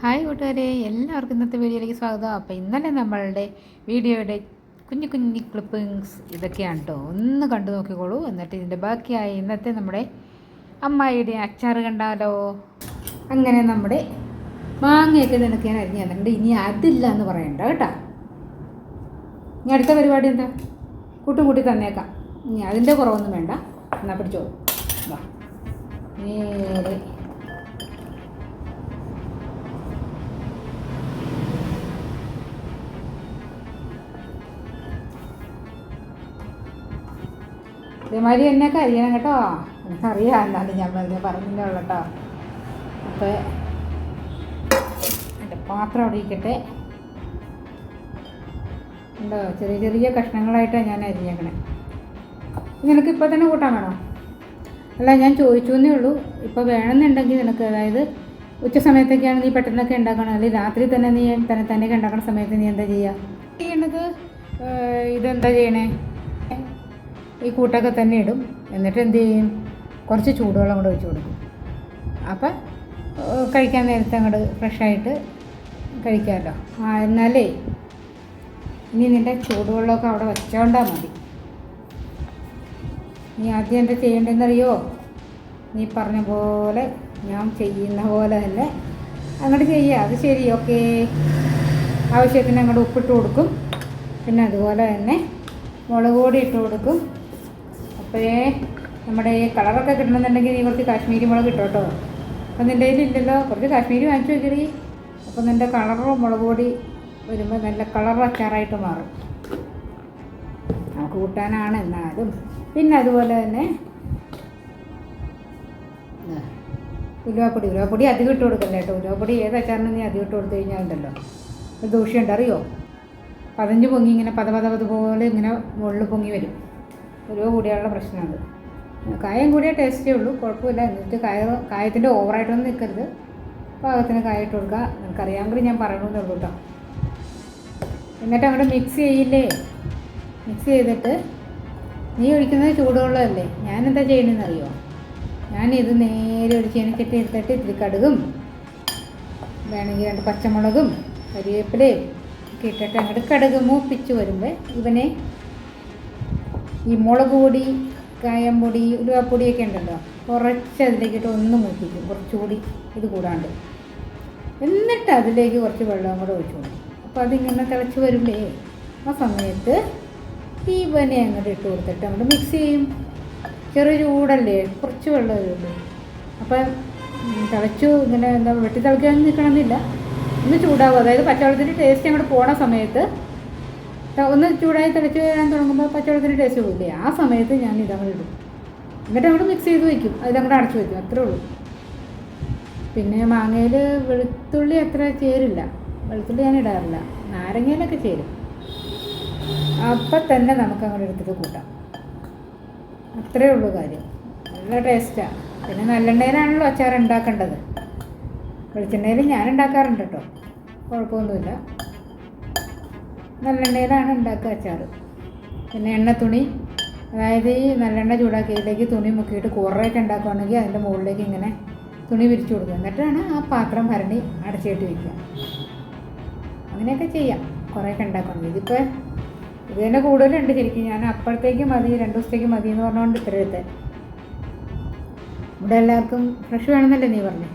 Hi കൂട്ടുകാരെ എല്ലാവർക്കും ഇന്നത്തെ വീഡിയോയിലേക്ക് സ്വാഗതം. അപ്പോൾ ഇന്നലെ നമ്മളുടെ വീഡിയോയുടെ കുഞ്ഞു കുഞ്ഞു ക്ലിപ്പിങ്സ് ഇതൊക്കെയാണ് കേട്ടോ ഒന്ന് കണ്ടു നോക്കിക്കോളൂ. എന്നിട്ട് ഇതിന്റെ ബാക്കിയായി ഇന്നത്തെ നമ്മുടെ അമ്മായിയുടെ അച്ചാർ കണ്ടാലോ? അങ്ങനെ നമ്മുടെ മാങ്ങയൊക്കെ നിനക്ക് ഞാൻ. അരിഞ്ഞു തന്നിട്ടുണ്ട് ഇനി അതില്ല എന്ന് പറയണ്ട കേട്ടോ. ഇനി അടുത്ത പരിപാടി എന്താ? കൂട്ടും കൂട്ടി തന്നേക്കാം. ഇനി അതിന്റെ കുറവൊന്നും വേണ്ട. എന്നാൽ പിടിച്ചോ. വാ. നേരെ ഇതേമാതിരി എന്നെയൊക്കെ അറിയണം കേട്ടോ. എനിക്കറിയാം എന്നാലും ഞാൻ പറഞ്ഞു പറഞ്ഞേ ഉള്ളു കേട്ടോ. അപ്പോൾ എന്റെ പാത്രം അവിടെ ഉണ്ടോ? ചെറിയ ചെറിയ കഷ്ണങ്ങളായിട്ടാണ് ഞാൻ അരിഞ്ഞേക്കണേ. നിനക്ക് ഇപ്പോൾ തന്നെ കൂട്ടാൻ വേണോ? അല്ല ഞാൻ ചോദിച്ചു എന്നേ ഉള്ളൂ. ഇപ്പോൾ വേണമെന്നുണ്ടെങ്കിൽ നിനക്ക് അതായത് ഉച്ച സമയത്തൊക്കെയാണ് നീ പെട്ടെന്നൊക്കെ ഉണ്ടാക്കണം അല്ലെങ്കിൽ രാത്രി തന്നെ നീ തന്നെ തന്നെയൊക്കെ ഉണ്ടാക്കുന്ന സമയത്ത് നീ എന്താ ചെയ്യുക? ചെയ്യണത് ഇതെന്താ ചെയ്യണേ? ഈ കൂട്ടൊക്കെ തന്നെ ഇടും. എന്നിട്ട് എന്ത് ചെയ്യും? കുറച്ച് ചൂടുവെള്ളം കൂടെ ഒഴിച്ച് കൊടുക്കും. അപ്പം കഴിക്കാൻ നേരത്തെ അങ്ങോട്ട് ഫ്രഷായിട്ട് കഴിക്കാമല്ലോ. ആ എന്നാലേ ഇനി നിന്റെ ചൂടുവെള്ളമൊക്കെ അവിടെ വെച്ചോണ്ടാൽ മതി. നീ ആദ്യം എന്താ ചെയ്യേണ്ടതെന്നറിയോ? നീ പറഞ്ഞ പോലെ ഞാൻ ചെയ്യുന്ന പോലെ തന്നെ അങ്ങോട്ട് ചെയ്യുക അത് ശരി ഓക്കെ. ആവശ്യത്തിന് അങ്ങോട്ട് ഉപ്പിട്ട് കൊടുക്കും. പിന്നെ അതുപോലെ തന്നെ മുളക് പൊടി ഇട്ട് കൊടുക്കും. അപ്പോഴേ നമ്മുടെ ഈ കളറൊക്കെ കിട്ടണമെന്നുണ്ടെങ്കിൽ നീ കുറച്ച് കാശ്മീരി മുളക് ഇട്ടോ കേട്ടോ അപ്പം നിന്റെ കയ്യിലില്ലല്ലോ കുറച്ച് കാശ്മീരി വാങ്ങിച്ചു വെക്കടി. അപ്പം നിന്റെ കളറും മുളക് പൊടി വരുമ്പോൾ നല്ല കളർ അച്ചാറായിട്ട് മാറും. നമുക്ക് കൂട്ടാനാണ് എന്നാലും. പിന്നെ അതുപോലെ തന്നെ ഉലുവാപ്പൊടി. ഉലുവാപ്പൊടി അധികം ഇട്ട് കൊടുക്കല്ലേ കേട്ടോ ഉലുവാപ്പൊടി ഏത് അച്ചാറിനും നീ അധികം ഇട്ട് കൊടുത്തു കഴിഞ്ഞാൽ ഉണ്ടല്ലോ. ഒരു ദൂഷ്യമുണ്ട് അറിയോ? പതഞ്ഞ് പൊങ്ങി ഇങ്ങനെ പതപതപത് പത പത പോലെ ഇങ്ങനെ മുകളിൽ പൊങ്ങി വരും. ഉലുവ കൂടിയുള്ള പ്രശ്നമുണ്ട്. കായം കൂടിയ ടേസ്റ്റേ ഉള്ളൂ. കുഴപ്പമില്ല. എന്നിട്ട് കായ കായത്തിന്റെ ഓവറായിട്ടൊന്നും നിൽക്കരുത്. പാകത്തിന് കായ ഇട്ട് കൊടുക്കുക നിനക്കറിയാമെങ്കിൽ ഞാൻ പറയണമെന്നേ ഉള്ളൂ കേട്ടോ. എന്നിട്ട് അങ്ങോട്ട് മിക്സ് ചെയ്യില്ലേ? മിക്സ് ചെയ്തിട്ട് നീ ഒഴിക്കുന്നത് ചൂടുവെള്ളമല്ലേ? ഞാൻ എന്താ ചെയ്യണമെന്ന് അറിയോ? ഞാനിത് നേരെ ഒരു ചീനച്ചട്ടി എടുത്തിട്ട് ഇത്തിരി കടുകും വേണമെങ്കിൽ രണ്ട് പച്ചമുളകും കരിവേപ്പിലയും ഒക്കെ ഇട്ടിട്ട് അങ്ങോട്ട് കടുക് മൂപ്പിച്ച് വരുമ്പോൾ ഇവനെ ഈ മുളക് പൊടി കായം പൊടി ഉലുവാപ്പൊടിയൊക്കെ ഉണ്ടല്ലോ. കുറച്ച് അതിലേക്കിട്ട് ഒന്ന് മൂപ്പിക്കും. കുറച്ചുകൂടി ഇത് കൂടാണ്ട്. എന്നിട്ട് അതിലേക്ക് കുറച്ച് വെള്ളം കൂടെ ഒഴിച്ചു കൊടുക്കും. അപ്പോൾ അതിങ്ങനെ തിളച്ച് വരുമ്പേ ആ സമയത്ത് ഈ പനി അങ്ങോട്ട് ഇട്ട് കൊടുത്തിട്ട് നമ്മൾ മിക്സ് ചെയ്യും. ചെറിയ ചൂടല്ലേ കുറച്ച് വെള്ളം ഉള്ളൂ അപ്പം തിളച്ചു ഇങ്ങനെ എന്താ വെട്ടി തിളയ്ക്കാൻ നിൽക്കണമെന്നില്ല ഒന്ന് ചൂടാവും. അതായത് പച്ചവെള്ളത്തിന്റെ ടേസ്റ്റ് അങ്ങോട്ട് പോണ സമയത്ത് ഒന്ന് ചൂടായി തിളച്ച് വരാൻ തുടങ്ങുമ്പോൾ പച്ചവെള്ളത്തിന്റെ ടേസ്റ്റ് പോകില്ലേ ആ സമയത്ത് ഞാൻ ഇതങ്ങോട്ട് ഇടും. എന്നിട്ട് അങ്ങോട്ട് മിക്സ് ചെയ്ത് വയ്ക്കും അതങ്ങോട്ട് അടച്ചു വയ്ക്കും അത്രേ ഉള്ളൂ. പിന്നെ മാങ്ങയിൽ വെളുത്തുള്ളി അത്ര ചേരില്ല. വെളുത്തുള്ളി ഞാൻ ഇടാറില്ല. നാരങ്ങയിലൊക്കെ ചേരും. അപ്പം തന്നെ നമുക്ക് അങ്ങോട്ട് എടുത്തിട്ട് കൂട്ടാം. അത്രേ ഉള്ളൂ കാര്യം. നല്ല ടേസ്റ്റാണ് പിന്നെ നല്ലെണ്ണയിലാണല്ലോ അച്ചാർ ഉണ്ടാക്കേണ്ടത്. വെളിച്ചെണ്ണയിൽ ഞാൻ ഉണ്ടാക്കാറുണ്ട് കേട്ടോ കുഴപ്പമൊന്നുമില്ല. നല്ലെണ്ണയിലാണ് ഉണ്ടാക്കുക അച്ചാർ പിന്നെ എണ്ണ തുണി അതായത് ഈ നല്ലെണ്ണ ചൂടാക്കിയതിലേക്ക് തുണി മുക്കിയിട്ട് കുറേയൊക്കെ ഉണ്ടാക്കുകയാണെങ്കിൽ അതിന്റെ മുകളിലേക്ക് ഇങ്ങനെ തുണി വിരിച്ചു കൊടുക്കുക. എന്നിട്ടാണ് ആ പാത്രം ഭരണി അടച്ചിട്ട് വയ്ക്കുക അങ്ങനെയൊക്കെ ചെയ്യാം. കുറേയൊക്കെ ഉണ്ടാക്കുകയാണെങ്കിൽ ഇതിപ്പോൾ ഇത് തന്നെ കൂടുതലുണ്ട് ശരിക്കും. ഞാൻ അപ്പോഴത്തേക്ക് മതി രണ്ട് ദിവസത്തേക്ക് മതി എന്ന് പറഞ്ഞുകൊണ്ട് ഇത്ര എടുത്തേ ഇവിടെ എല്ലാവർക്കും ഫ്രഷ് വേണമെന്നല്ലേ നീ പറഞ്ഞേ?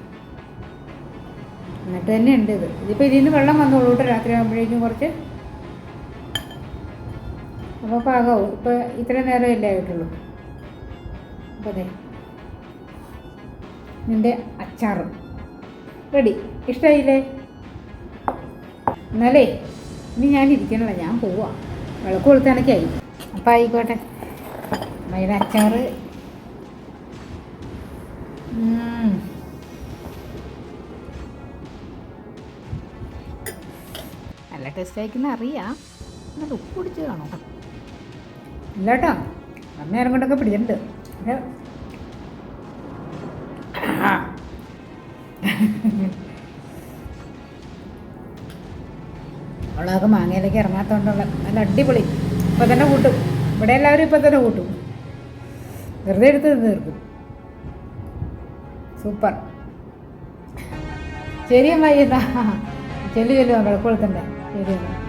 എന്നിട്ട് തന്നെ ഉണ്ട് ഇത്. ഇതിപ്പോൾ ഇതിൽ നിന്ന് വെള്ളം വന്നോളൂട്ടോ രാത്രി ആകുമ്പോഴേക്കും കുറച്ച് അപ്പോൾ പാകമാവും ഇപ്പോൾ ഇത്ര നേരമല്ലേ ആയിട്ടുള്ളൂ. അപ്പോൾ അതെ നിന്റെ അച്ചാറും. റെഡി. ഇഷ്ടമായില്ലേ എന്നാലേ ഇനി ഞാൻ ഇരിക്കണല്ലോ ഞാൻ പോവാ. വിളക്ക് കൊടുത്താണൊക്കെയായി അപ്പം ആയിക്കോട്ടെ. അമ്മയുടെ അച്ചാറ്. നല്ല ടേസ്റ്റ് ആയിക്കുന്ന അറിയാം. എന്നാൽ ഉപ്പ് പിടിച്ച് കാണോ ഇല്ല കേട്ടോ അമ്മ കൊണ്ടൊക്കെ പിടിച്ചിട്ടുണ്ട്. അവളൊക്കെ മാങ്ങയിലേക്ക് ഇറങ്ങാത്തതുകൊണ്ടുള്ള നല്ല അടിപൊളി. ഇപ്പം തന്നെ കൂട്ടും. ഇവിടെ എല്ലാവരും ഇപ്പം തന്നെ കൂട്ടും. വെറുതെ എടുത്ത് തീർക്കും. സൂപ്പർ. ശരി അമ്മായി ചെല്ലു ചെല്ലു വിളക്ക് കൊളുത്തണ്ടേ. ശരി എന്നാ.